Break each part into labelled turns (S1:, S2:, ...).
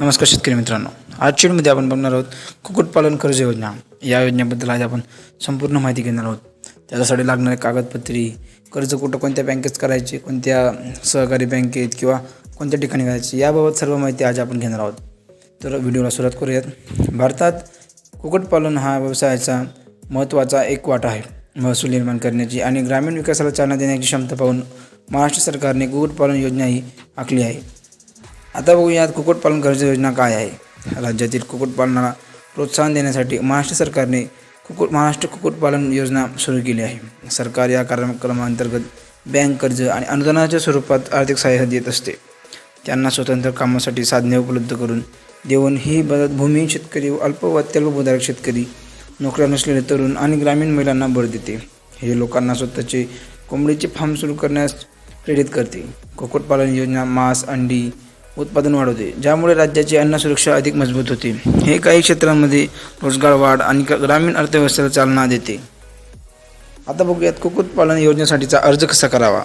S1: नमस्कार शेतकरी मित्रांनो. आज शेडमध्ये आपण बघणार आहोत कुक्कुटपालन कर्ज योजना. या योजनेबद्दल आज आपण संपूर्ण माहिती घेणार आहोत. त्याच्यासाठी लागणारे कागदपत्री कर्ज कुठं कोणत्या बँकेत करायचे कोणत्या सहकारी बँकेत किंवा कोणत्या ठिकाणी करायचे याबाबत सर्व माहिती आज आपण घेणार आहोत. तर व्हिडिओला सुरुवात करूयात. भारतात कुक्कुटपालन हा व्यवसायाचा महत्त्वाचा एक वाटा आहे. महसूल निर्माण करण्याची आणि ग्रामीण विकासाला चालना देण्याची क्षमता पाहून महाराष्ट्र सरकारने कुक्कुटपालन योजना ही आखली आहे. आता बघूयात कुक्कुटपालन कर्ज योजना काय आहे. राज्यातील कुक्कुटपालनाला प्रोत्साहन देण्यासाठी महाराष्ट्र सरकारने कुक्कुट महाराष्ट्र कुक्कुटपालन योजना सुरू केली आहे. सरकार या कार्यक्रमाअंतर्गत बँक कर्ज आणि अनुदानाच्या स्वरूपात आर्थिक सहाय्य देत असते. त्यांना स्वतंत्र कामासाठी साधने उपलब्ध करून देऊन ही मदत भूमिहीन शेतकरी व अल्प व अत्यल्पभूधारक शेतकरी नोकऱ्या नसलेले तरुण आणि ग्रामीण महिलांना भर देते. हे लोकांना स्वतःचे कोंबडीचे फार्म सुरू करण्यास प्रेरित करते. कुक्कुटपालन योजना मांस अंडी उत्पादन वाढवते ज्यामुळे राज्याची अन्न सुरक्षा अधिक मजबूत होते. हे काही क्षेत्रांमध्ये रोजगार वाढ आणि ग्रामीण अर्थव्यवस्थेला चालना देते. आता बघूयात कुक्कुटपालन योजनेसाठीचा अर्ज कसा करावा?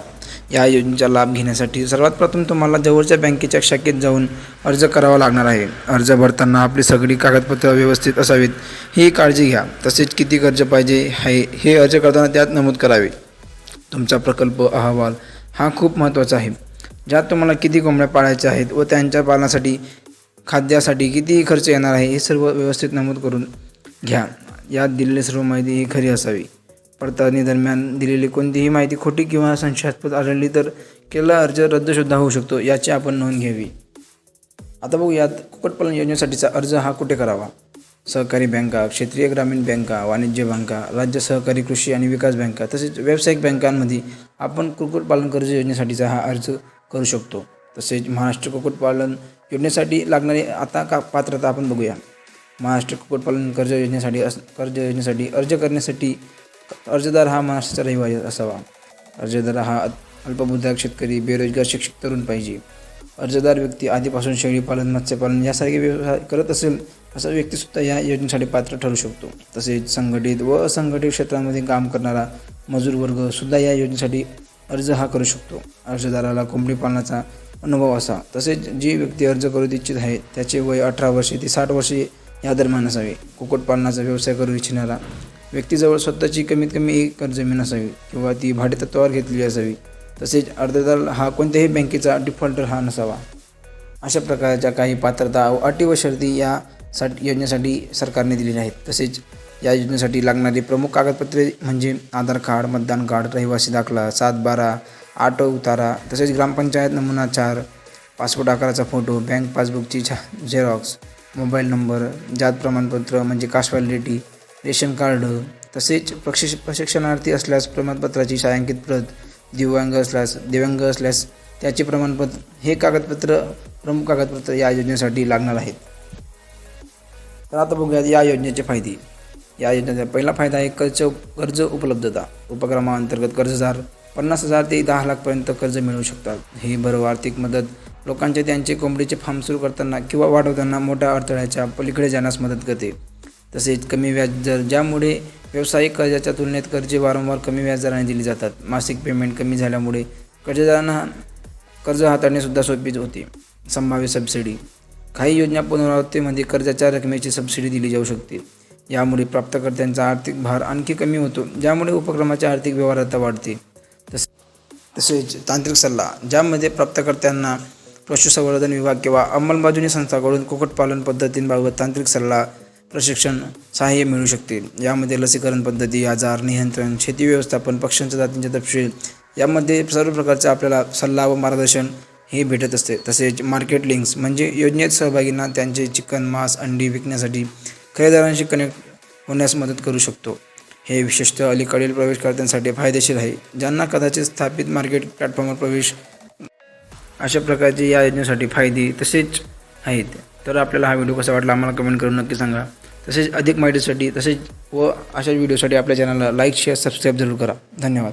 S1: या योजनेचा लाभ घेण्यासाठी सर्वात प्रथम तुम्हाला जवळच्या बँकेच्या शाखेत जाऊन अर्ज करावा लागणार आहे. अर्ज भरताना आपली सगळी कागदपत्र व्यवस्थित असावीत ही काळजी घ्या. तसेच किती कर्ज पाहिजे आहे हे अर्ज करताना त्यात नमूद करावे. तुमचा प्रकल्प अहवाल हा खूप महत्त्वाचा आहे. ज्यात तुम्हाला किती कोंबड्या पाळायच्या आहेत व त्यांच्या पालनासाठी खाद्यासाठी किती खर्च येणार आहे हे सर्व व्यवस्थित नमूद करून घ्या. यात दिलेली सर्व माहिती ही खरी असावी. पडताळणी दरम्यान दिलेली कोणतीही माहिती खोटी किंवा संशयास्पद आढळली तर केलेला अर्ज रद्दसुद्धा होऊ शकतो याची आपण नोंद घ्यावी. आता बघू यात कुक्कुटपालन योजनेसाठीचा अर्ज हा कुठे करावा? सहकारी बँका क्षेत्रीय ग्रामीण बँका वाणिज्य बँका राज्य सहकारी कृषी आणि विकास बँका तसेच व्यावसायिक बँकांमध्ये आपण कुक्कुटपालन कर्ज योजनेसाठीचा हा अर्ज करू शकतो. तसेच महाराष्ट्र कुक्कुटपालन योजनेसाठी लागणारी आता का पात्रता आपण बघूया. महाराष्ट्र कुक्कुटपालन कर्ज योजनेसाठी अस कर्ज योजनेसाठी अर्ज करण्यासाठी अर्जदार हा महाराष्ट्राचा रहिवासी असावा. अर्जदार हा अल्पभूधारक शेतकरी बेरोजगार शिक्षित तरुण पाहिजे. अर्जदार व्यक्ती आधीपासून शेळीपालन मत्स्यपालन यासारखे व्यवसाय करत असेल असा व्यक्तीसुद्धा या योजनेसाठी पात्र ठरू शकतो. तसेच संघटित व असंघटित क्षेत्रामध्ये काम करणारा मजूर वर्ग सुद्धा या योजनेसाठी अर्ज हा करू शकतो. अर्जदाराला कोंबडी पालनाचा अनुभव असा. तसेच जी व्यक्ती अर्ज करू इच्छित आहे त्याचे वय अठरा वर्षे ते साठ वर्षे या दरम्यान असावे. कुक्कुटपालनाचा व्यवसाय करू इच्छिणारा व्यक्तीजवळ स्वतःची कमीत कमी एक जमीन असावी किंवा ती भाडेतत्वावर घेतलेली असावी. तसेच अर्जदार हा कोणत्याही बँकेचा डिफॉल्टर हा नसावा. अशा प्रकारच्या काही पात्रता अटी व शर्ती या साठी योजनेसाठी सरकारने दिलेल्या आहेत. तसेच या योजनेसाठी लागणारी प्रमुख कागदपत्रे म्हणजे आधार कार्ड मतदान कार्ड रहिवासी दाखला सात बारा आठ उतारा तसेच ग्रामपंचायत नमुना चार पासपोर्ट आकाराचा फोटो बँक पासबुकची छा झेरॉक्स मोबाईल नंबर जात प्रमाणपत्र म्हणजे कास्ट व्हॅलिडिटी रेशन कार्ड तसेच प्रशिक्ष प्रशिक्षणार्थी असल्यास प्रमाणपत्राची छायांकित प्रत दिव्यांग असल्यास दिव्यांग असल्यास त्याचे प्रमाणपत्र हे कागदपत्र प्रमुख कागदपत्र या योजनेसाठी लागणार आहेत. तर आता बघूयात या योजनेचे फायदे. या योजनेचा पहिला फायदा आहे कर्ज कर्ज उपलब्धता. उपक्रमाअंतर्गत कर्जदार पन्नास हजार ते दहा लाखपर्यंत कर्ज मिळवू शकतात. ही भरव आर्थिक मदत. लोकांचे त्यांचे कोंबडीचे फार्म सुरू करताना किंवा वाढवताना मोठ्या अडथळ्याच्या पलीकडे जाण्यास मदत करते. तसेच कमी व्याजदर ज्यामुळे व्यावसायिक कर्जाच्या तुलनेत कर्जे वारंवार कमी व्याजदराने दिली जातात. मासिक पेमेंट कमी झाल्यामुळे कर्जदारांना कर्ज हाताळणेसुद्धा सोपी होते. संभाव्य सबसिडी. काही योजना पुनरावृत्तीमध्ये कर्जाच्या रकमेची सबसिडी दिली जाऊ शकते. यामुळे प्राप्तकर्त्यांचा आर्थिक भार आणखी कमी होतो ज्यामुळे उपक्रमाची आर्थिक व्यवहारता वाढते. तस तसेच तांत्रिक सल्ला ज्यामध्ये प्राप्तकर्त्यांना पशुसंवर्धन विभाग किंवा अंमलबाजूनी संस्थाकडून कुक्कुटपालन पद्धतींबाबत तांत्रिक सल्ला प्रशिक्षण सहाय्य मिळू शकते. यामध्ये लसीकरण पद्धती आजार नियंत्रण शेती व्यवस्थापन पक्ष्यांच्या जातींचे तपशील यामध्ये सर्व प्रकारचे आपल्याला सल्ला व मार्गदर्शन हे भेटत असते. तसेच मार्केट लिंक्स म्हणजे योजनेत सहभागींना त्यांचे चिकन मांस अंडी विकण्यासाठी खरेदीदारांशी कनेक्ट होण्यास मदत करू शकतो. हे विशेषतः अलीकडील प्रवेशकर्त्यांसाठी फायदेशीर आहे ज्यांना कदाचित स्थापित मार्केट प्लॅटफॉर्मवर प्रवेश अशा प्रकारचे या योजनेसाठी फायदे तसेच आहेत. तर आपल्याला हा व्हिडिओ कसा वाटला आम्हाला कमेंट करून नक्की सांगा. तसेच अधिक माहितीसाठी तसेच व अशा व्हिडिओसाठी आपल्या चॅनलला लाईक शेअर सबस्क्राईब जरूर करा. धन्यवाद.